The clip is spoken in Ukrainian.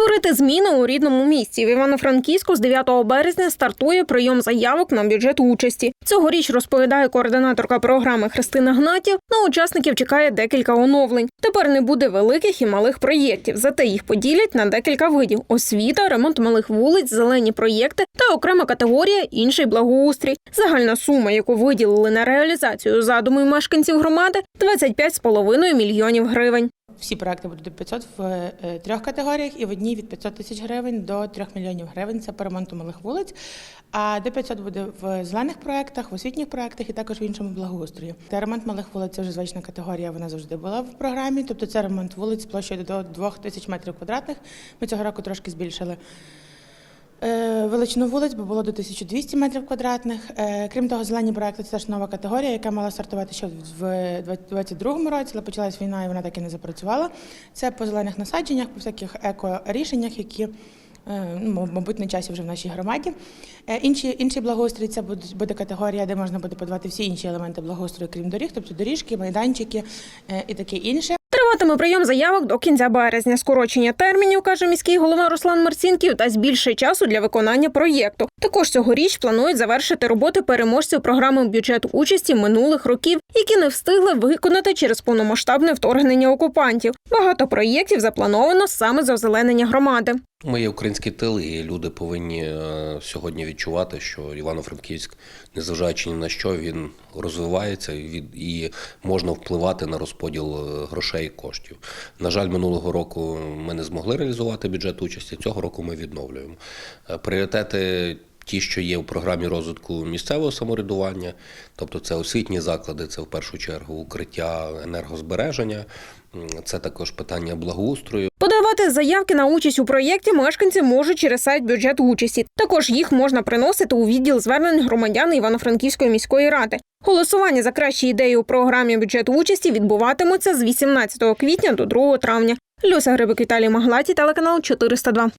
Творити зміни у рідному місті. В Івано-Франківську з 9 березня стартує прийом заявок на бюджет участі. Цьогоріч розповідає координаторка програми Христина Гнатів. На учасників чекає декілька оновлень. Тепер не буде великих і малих проєктів. Зате їх поділять на декілька видів: освіта, ремонт малих вулиць, зелені проєкти та окрема категорія інший благоустрій. Загальна сума, яку виділили на реалізацію задуму мешканців громади, 25,5 мільйонів гривень. Всі проекти будуть до 500 в е, трьох категоріях, і в одній від 500 тисяч гривень до 3 мільйонів гривень. Це по ремонту малих вулиць. А до 500 буде в зелених проектах, в освітніх проектах і також в іншому благоустрої. Та ремонт малих вулиць це вже звична категорія. Вона завжди була в програмі. Тобто це ремонт вулиць площею до 2 тисяч метрів квадратних. Ми цього року трошки збільшили. Е, Величину вулиць, бо було до 1200 метрів квадратних. Е, Крім того, зелені проекти це теж нова категорія, яка мала стартувати ще в 2022 році, але почалась війна і вона так і не запрацювала. Це по зелених насадженнях, по всяких еко-рішеннях, які е, ну, мабуть, на часі вже в нашій громаді. Інші, інший благоустрій це буде, категорія, де можна буде подавати всі інші елементи благоустрою, крім доріг, тобто доріжки, майданчики і таке інше. Триватиме прийом заявок до кінця березня. Скорочення термінів, каже міський голова Руслан Марцінків, дасть більше часу для виконання проєкту. Також цьогоріч планують завершити роботи переможців програми бюджету участі минулих років, які не встигли виконати через повномасштабне вторгнення окупантів. Багато проєктів заплановано саме за озеленення громади. Ми є український тил, і люди повинні е, сьогодні відчувати, що Івано-Франківськ, незважаючи ні на що, він розвивається і можна впливати на розподіл е, грошей коштів. На жаль, минулого року ми не змогли реалізувати бюджет участі. Цього року ми відновлюємо. Е, Пріоритети. Ті, що є в програмі розвитку місцевого самоврядування, тобто це освітні заклади, це в першу чергу укриття енергозбереження, це також питання благоустрою. Подавати заявки на участь у проєкті мешканці можуть через сайт бюджет участі. Також їх можна приносити у відділ звернень громадян Івано-Франківської міської ради. Голосування за кращі ідеї у програмі бюджету участі відбуватимуться з 18 квітня до 2 травня. Люся Грибик Віталій Маглаті, телеканал 402.